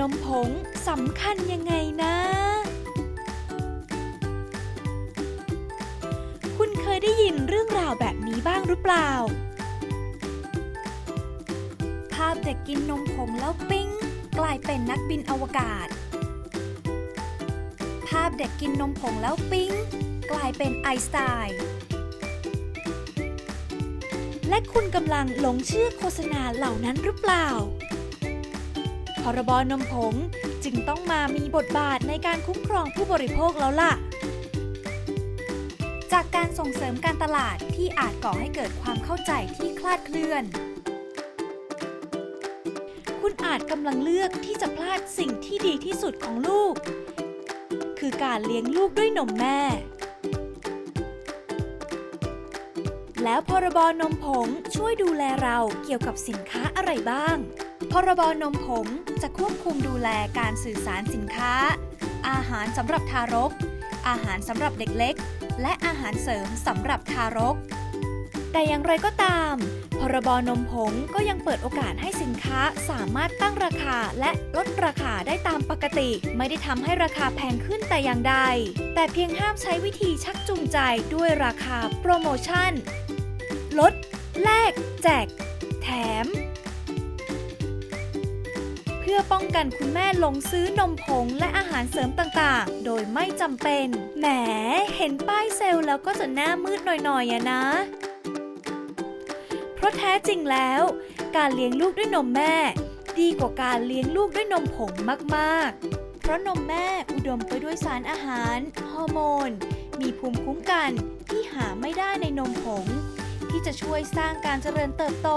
นมผงสำคัญยังไงนะ คุณเคยได้ยินเรื่องราวแบบนี้บ้างหรือเปล่า ภาพเด็กกินนมผงแล้วปิ๊งกลายเป็นนักบินอวกาศ ภาพเด็กกินนมผงแล้วปิ๊งกลายเป็นไอน์สไตน์และคุณกำลังหลงเชื่อโฆษณาเหล่านั้นหรือเปล่า พรบนมผง จึงต้องมามีบทบาทในการคุ้มครองผู้บริโภคแล้วล่ะ จากการส่งเสริมการตลาดที่อาจก่อให้เกิดความเข้าใจที่คลาดเคลื่อน คุณอาจกำลังเลือกที่จะพลาดสิ่งที่ดีที่สุดของลูก คือการเลี้ยงลูกด้วยนมแม่แล้วพรบนมผงช่วยดูแลเราเกี่ยวกับสินค้าอะไรบ้าง พรบนมผงจะควบคุมดูแลการสื่อสารสินค้า อาหารสำหรับทารก อาหารสำหรับเด็กเล็ก และอาหารเสริมสำหรับทารก แต่อย่างไรก็ตาม พรบนมผงก็ยังเปิดโอกาสให้สินค้าสามารถตั้งราคาและลดราคาได้ตามปกติ ไม่ได้ทำให้ราคาแพงขึ้นแต่อย่างใด แต่เพียงห้ามใช้วิธีชักจูงใจด้วยราคาโปรโมชั่น ลด แลก แจก แถม พื่อป้องกันคุณแม่หลงซื้อนมผงและอาหารเสริมต่างๆ โดยไม่จำเป็น แหม เห็นป้ายเซลล์แล้วก็จะหน้ามืดหน่อยๆอะนะ เพราะแท้จริงแล้ว การเลี้ยงลูกด้วยนมแม่ ดีกว่าการเลี้ยงลูกด้วยนมผงมากๆ เพราะนมแม่อุดมไปด้วยสารอาหาร ฮอร์โมน มีภูมิคุ้มกันที่หาไม่ได้ในนมผง ที่จะช่วยสร้างการเจริญเติบโต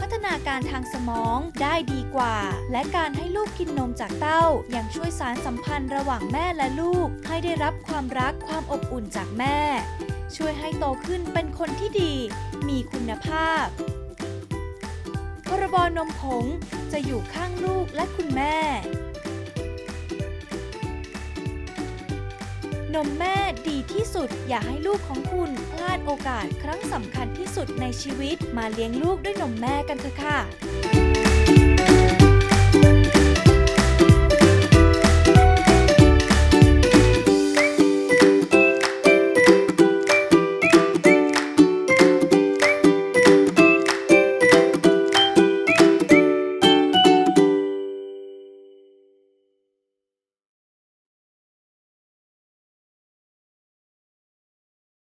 พัฒนาการทางสมองได้ดีกว่า และการให้ลูกกินนมจากเต้ายังช่วยสารสัมพันธ์ระหว่างแม่และลูก ให้ได้รับความรักความอบอุ่นจากแม่ ช่วยให้โตขึ้นเป็นคนที่ดี มีคุณภาพพรบนมผงจะอยู่ข้างลูกและคุณแม่ นมแม่ดีที่สุด อย่าให้ลูกของคุณพลาดโอกาสครั้งสำคัญที่สุดในชีวิต มาเลี้ยงลูกด้วยนมแม่กันเถอะค่ะ